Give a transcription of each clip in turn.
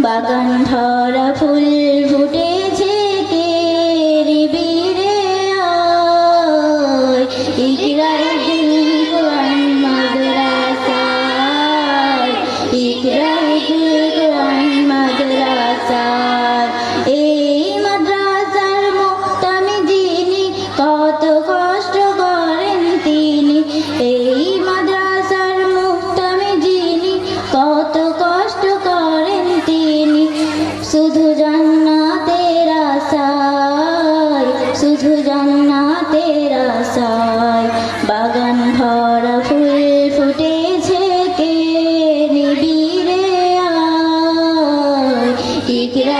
বাগান ভরা ফুল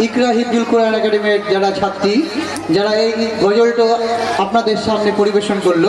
ইকরা হিবুল কোরআন একাডেমির যারা ছাত্রী যারা এই গজলটা আপনাদের সামনে পরিবেশন করল